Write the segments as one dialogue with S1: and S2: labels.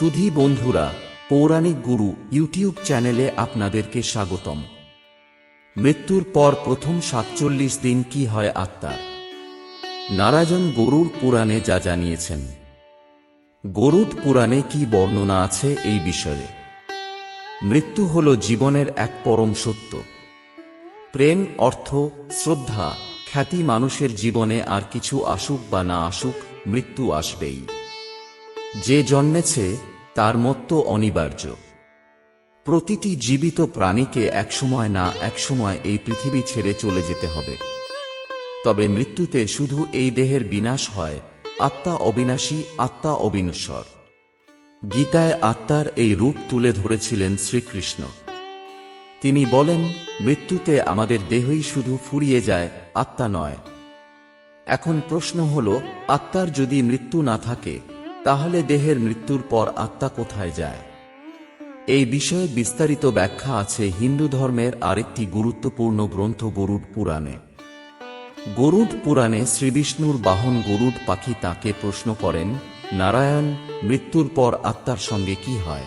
S1: সুধী বন্ধুরা, পৌরাণিক গুরু ইউটিউব চ্যানেলে আপনাদেরকে স্বাগতম। মৃত্যুর পর প্রথম সাতচল্লিশ দিন কি হয় আত্মার? নারায়ণ গরুর পুরাণে যা জানিয়েছেন। গরুড পুরাণে কি বর্ণনা আছে এই বিষয়ে? মৃত্যু হল জীবনের এক পরম সত্য। প্রেম, অর্থ, শ্রদ্ধা, খ্যাতি মানুষের জীবনে আর কিছু আসুক বা না আসুক, মৃত্যু আসবেই। যে জন্মেছে, তার মত্ত অনিবার্য। প্রতিটি জীবিত প্রাণীকে একসময় না একসময় এই পৃথিবী ছেড়ে চলে যেতে হবে। তবে মৃত্যুতে শুধু এই দেহের বিনাশ হয়, আত্মা অবিনাশী, আত্মা অবিনশ্বর। গীতায় আত্মার এই রূপ তুলে ধরেছিলেন শ্রীকৃষ্ণ। তিনি বলেন, মৃত্যুতে আমাদের দেহই শুধু ফুরিয়ে যায়, আত্মা নয়। এখন প্রশ্ন হল, আত্মার যদি মৃত্যু না থাকে তাহলে দেহের মৃত্যুর পর আত্মা কোথায় যায়? এই বিষয়ে বিস্তারিত ব্যাখ্যা আছে হিন্দু ধর্মের আরেকটি গুরুত্বপূর্ণ গ্রন্থ গরুড পুরাণে। গরুড পুরাণে শ্রীবিষ্ণুর বাহন গরুড পাখি তাকে প্রশ্ন করেন, নারায়ণ, মৃত্যুর পর আত্মার সঙ্গে কি হয়?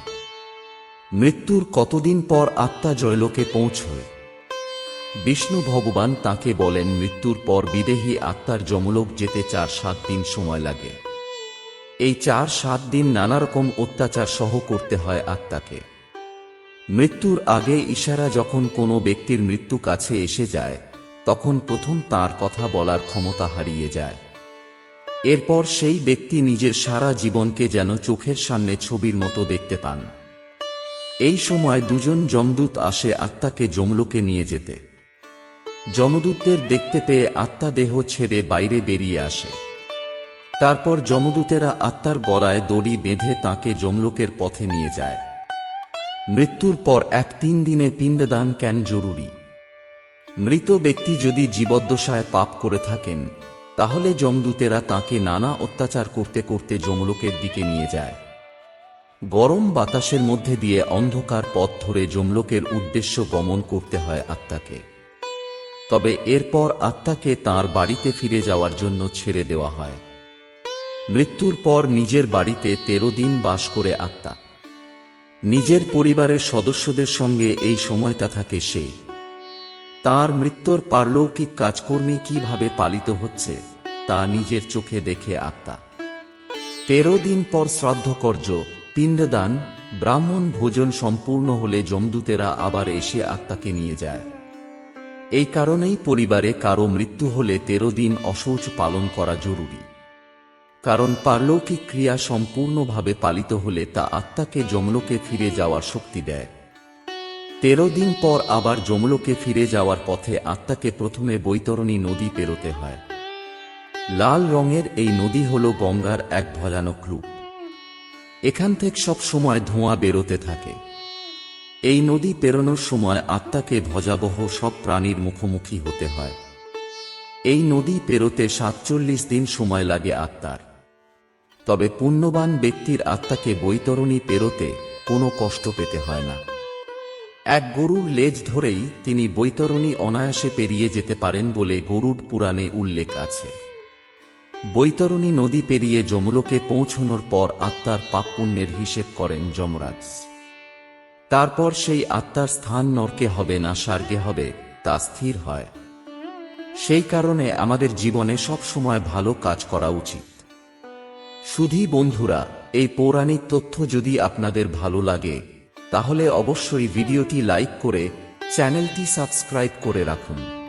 S1: মৃত্যুর কতদিন পর আত্মা জয়লোকে পৌঁছয়? বিষ্ণু ভগবান তাকে বলেন, মৃত্যুর পর বিদেহী আত্মার যমলোক যেতে চার সাত দিন সময় লাগে। এই চার সাত দিন নানা রকম অত্যাচার সহ করতে হয় আত্মাকে। মৃত্যুর আগে ইশারা যখন কোনো ব্যক্তির মৃত্যু কাছে এসে যায়, তখন প্রথম তার কথা বলার ক্ষমতা হারিয়ে যায়। এরপর সেই ব্যক্তি নিজের সারা জীবনকে যেন চোখের সামনে ছবির মতো দেখতে পান। এই সময় দুজন যমদূত আসে আত্মাকে যমলোকে নিয়ে যেতে। যমদূতদের দেখতে পেয়ে আত্মা দেহ ছেড়ে বাইরে বেরিয়ে আসে। তারপর যমদূতেরা আত্মার গড়ায় দড়ি বেঁধে তাকে যমলোকের পথে নিয়ে যায়। মৃত্যুর পর এক তিন দিনে পিণ্ডদান কেন জরুরি? মৃত ব্যক্তি যদি জীবদ্দশায় পাপ করে থাকেন, তাহলে যমদূতেরা তাকে নানা অত্যাচার করতে করতে যমলোকের দিকে নিয়ে যায়। গরম বাতাসের মধ্যে দিয়ে অন্ধকার পথ ধরে যমলোকের উদ্দেশ্য গমন করতে হয় আত্মাকে। তবে এরপর আত্মাকে তার বাড়িতে ফিরে যাওয়ার জন্য ছেড়ে দেওয়া হয়। মৃত্যুর পর নিজের বাড়িতে তেরো দিন বাস করে আত্মা। নিজের পরিবারের সদস্যদের সঙ্গে এই সময়টা থাকে সে। তার মৃত্যুর পারলৌকিক কাজকর্মে কীভাবে পালিত হচ্ছে, তা নিজের চোখে দেখে আত্মা। তেরো দিন পর শ্রাদ্ধকর্য, পিণ্ডদান, ব্রাহ্মণ ভোজন সম্পূর্ণ হলে জমদূতেরা আবার এসে আত্মাকে নিয়ে যায়। এই কারণেই পরিবারে কারও মৃত্যু হলে তেরো দিন অশৌচ পালন করা জরুরি। কারণ পারলৌকিক ক্রিয়া সম্পূর্ণভাবে পালিত হলে তা আত্মাকে যমলোকে ফিরে যাওয়ার শক্তি দেয়। তেরো দিন পর আবার যমলোকে ফিরে যাওয়ার পথে আত্মাকে প্রথমে বৈতরণী নদী পেরোতে হয়। লাল রঙের এই নদী হল গঙ্গার এক ভয়ানক রূপ। এখান থেকে সব সময় ধোঁয়া বেরোতে থাকে। এই নদী পেরোনোর সময় আত্মাকে ভজাবহ সব প্রাণীর মুখোমুখি হতে হয়। এই নদী পেরোতে সাতচল্লিশ দিন সময় লাগে আত্মার। তবে পুণ্যবান ব্যক্তির আত্মাকে বৈতরণী পেরোতে কোনো কষ্ট পেতে হয় না। এক গরুর লেজ ধরেই তিনি বৈতরণী অনায়াসে পেরিয়ে যেতে পারেন বলে গরুড পুরাণে উল্লেখ আছে। বৈতরণী নদী পেরিয়ে যমলোকে পৌঁছনোর পর আত্মার পাপ পুণ্যের হিসেব করেন যমরাজ। তারপর সেই আত্মার স্থান নরকে হবে না স্বর্গে হবে, তা স্থির হয়। সেই কারণে আমাদের জীবনে সব সময় ভালো কাজ করা উচিত। শুধু বন্ধুরা, এই পৌরাণিক তথ্য যদি আপনাদের ভালো লাগে, তাহলে অবশ্যই ভিডিওটি লাইক করে চ্যানেলটি সাবস্ক্রাইব করে রাখুন।